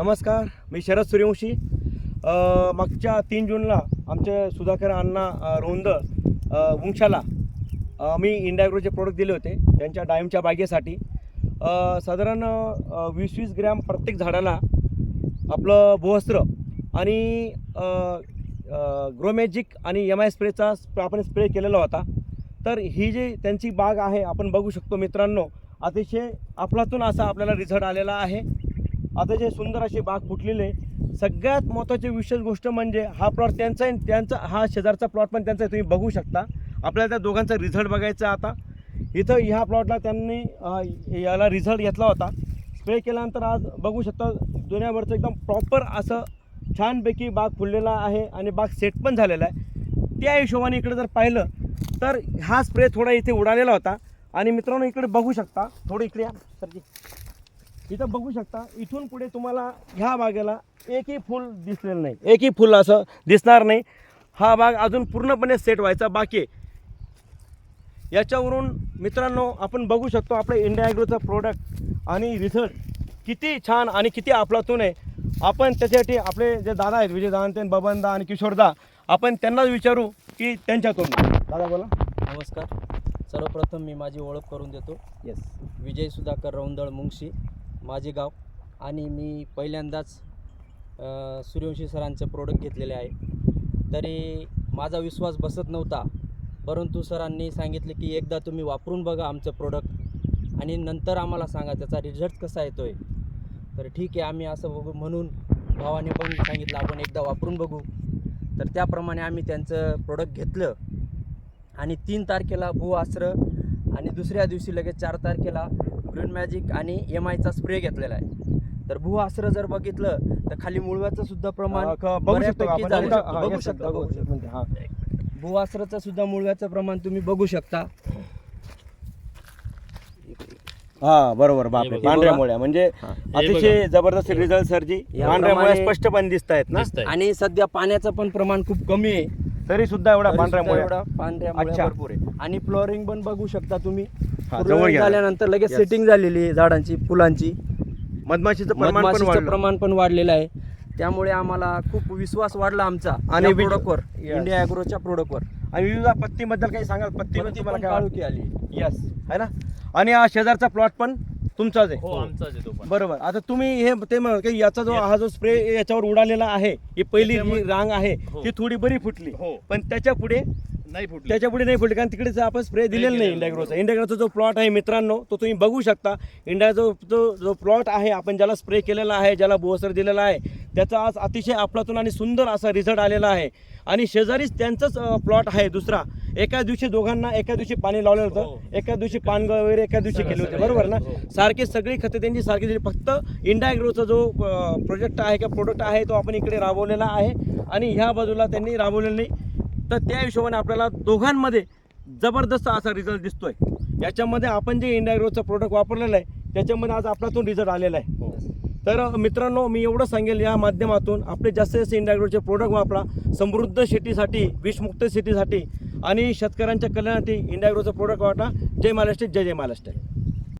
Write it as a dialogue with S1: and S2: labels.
S1: नमस्कार मी शरद सूर्यवंशी. मागच्या तीन जूनला आमचे सुधाकर अण्णा रोंद वंशाला मी इंडायग्रोचे प्रोडक्ट दिले होते त्यांच्या डायमच्या बागेसाठी. साधारण वीस वीस ग्रॅम प्रत्येक झाडाला आपलं भूवस्त्र आणि ग्रोमॅजिक आणि एम आय स्प्रेचा स्प- आपण स्प्रे केलेला होता. तर ही जी त्यांची बाग आहे आपण बघू शकतो मित्रांनो अतिशय अफलातून असा आपल्याला रिझल्ट आलेला आहे. आता जे सुंदर अशी बाग फुटलेली आहे सगळ्यात महत्त्वाची विशेष गोष्ट म्हणजे हा प्लॉट त्यांचा आहे त्यांचा हा शेजारचा प्लॉट पण त्यांचा तुम्ही बघू शकता. आपल्याला त्या दोघांचा रिझल्ट बघायचा आता. इथं ह्या प्लॉटला त्यांनी याला रिझल्ट घेतला होता. स्प्रे केल्यानंतर आज बघू शकता दुनियाभरचं एकदम प्रॉपर असं छानपैकी बाग फुललेला आहे आणि बाग सेट पण झालेला आहे. त्या हिशोबाने इकडे जर पाहिलं तर हा स्प्रे थोडा इथे उडालेला होता. आणि मित्रांनो इकडे बघू शकता. थोडं इकडे या. सरजी. इथं बघू शकता इथून पुढे तुम्हाला ह्या बागेला एकही फुल दिसलेलं नाही. एकही फुल असं दिसणार नाही. हा बाग अजून पूर्णपणे सेट व्हायचा बाकी आहे. याच्यावरून मित्रांनो आपण बघू शकतो आपलं इंडिया ॲग्रोचं प्रोडक्ट आणि रिझल्ट किती छान आणि किती आपलातून आहे. आपण त्याच्यासाठी आपले जे दादा आहेत विजय दादा बबनदा आणि किशोरदा आपण त्यांनाच विचारू की त्यांच्यातून दादा बोला.
S2: नमस्कार. सर्वप्रथम मी माझी ओळख करून देतो.
S1: येस
S2: विजय सुधाकर रौंदळ मुंगशी. माझे गाव. आणि मी पहिल्यांदाच सूर्यवंशी सरांचं प्रोडक्ट घेतलेले आहे. तरी माझा विश्वास बसत नव्हता. परंतु सरांनी सांगितले की एकदा तुम्ही वापरून बघा आमचं प्रोडक्ट आणि नंतर आम्हाला सांगा त्याचा रिझल्ट कसा येतो आहे तर ठीक आहे आम्ही असं बघू म्हणून भावाने पण सांगितलं आपण एकदा वापरून बघू. तर त्याप्रमाणे आम्ही त्यांचं प्रोडक्ट घेतलं. आणि तीन तारखेला भूआस्त्र आणि दुसऱ्या दिवशी लगेच चार तारखेला ग्रीन मॅजिक आणि एम आयचा स्प्रे घेतलेला आहे. तर भूआस्त्र जर बघितलं तर खाली मुळव्याचं सुद्धा प्रमाण
S1: बघू शकतो आपण?
S2: बघू शकता,
S1: बघू
S2: बघू
S1: शकतो. म्हणजे, हा.
S2: भूआस्त्राचं सुद्धा मुळव्याचं प्रमाण तुम्ही बघू शकता.
S1: हा बरोबर बापरे.
S2: बघा.
S1: पांढऱ्या मुळ्या म्हणजे. अतिशय जबरदस्त रिझल्ट सरजी.
S2: या
S1: पांढऱ्या मुळ्या स्पष्टपणे दिसत आहेत ना
S2: आणि सध्या पाण्याचं पण प्रमाण खूप कमी आहे.
S1: तरी सुद्धा एवढा पांढऱ्या मुळ्या
S2: एवढा पांढऱ्या मुळ्या
S1: अच्छा.
S2: भरपूर आहे. आणि फ्लोरिंग पण बघू शकता तुम्ही.
S1: हा,
S2: पूर्ण
S1: घ्या.
S2: झाल्यानंतर लगेच
S1: Yes.
S2: सेटिंग झालेली आहे झाडांची फुलांची.
S1: मधमाशीचं प्रमाण पण
S2: मधमाशीचं
S1: वाढलं.
S2: प्रमाण पण वाढलेलं आहे. त्यामुळे आम्हाला खूप विश्वास वाढला आमचा
S1: आणि
S2: आणि
S1: विज-
S2: प्रोडक्टवर
S1: Yes.
S2: इंडिया ॲग्रोच्या प्रोडक्टवर
S1: आणि विविधा पत्तीबद्दल काही सांगाल? पत्ती
S2: पत्ती
S1: तुम्हाला
S2: पण
S1: काय
S2: काळोखी आली.
S1: यस आहे ना? आणि हा शेजारचा प्लॉट पण तुमचाच
S3: हो
S1: आहे
S3: आमचाच आहे तो पण.
S1: बरोबर. आता तुम्ही हे ते म्हण की याचा जो
S3: Yes.
S1: हा जो स्प्रे याच्यावर उडालेला आहे ही पहिली जी
S3: त्याच्यामुळे-
S1: रांग आहे
S3: हो.
S1: ती थोडी बरी फुटली.
S3: हो.
S1: पण त्याच्या पुढे
S3: नाही फुटली.
S1: त्याच्या पुढे नाही फुटली कारण तिकडेच आपण स्प्रे दिलेला नाही इंडियाग्रोचा. इंडियाग्रोचा जो प्लॉट आहे मित्रांनो तो तुम्ही बघू शकता. इंडियाचा जो जो जो प्लॉट आहे आपण ज्याला स्प्रे केलेला आहे ज्याला बोसर दिलेला आहे त्याचा आज अतिशय आपलातून आणि सुंदर असा रिझल्ट आलेला आहे. आणि शेजारीच त्यांचंच प्लॉट आहे दुसरा. एका दिवशी दोघांना एका दिवशी पाणी लावलेलं होतं.
S3: हो.
S1: एका दिवशी पानगळ वगैरे एका दिवशी केले होते. बरोबर ना?
S3: हो.
S1: सारखी सगळी खते त्यांची सारखी दिली. फक्त इंडियाग्रोचा जो प्रोजेक्ट आहे किंवा प्रोडक्ट आहे तो आपण इकडे राबवलेला आहे. आणि ह्या बाजूला त्यांनी राबवलेला नाही. तर त्या हिशोबाने आपल्याला दोघांमध्ये जबरदस्त असा रिझल्ट दिसतोय. याच्यामध्ये आपण जे इंडियाग्रोचं प्रोडक्ट वापरलेलं आहे त्याच्यामध्ये आज आपल्यातून रिझल्ट आलेला आहे.
S3: हो.
S1: तर मित्रांनो मी एवढं सांगेल या माध्यमातून आपले जास्तीत जास्त इंडियाग्रोचे प्रोडक्ट वापरा. समृद्ध शेतीसाठी विषमुक्त शेतीसाठी आणि शेतकऱ्यांच्या कल्याणासाठी इंडियाग्रोचं प्रोडक्ट वापरा. जय महाराष्ट्र जय जय महाराष्ट्र.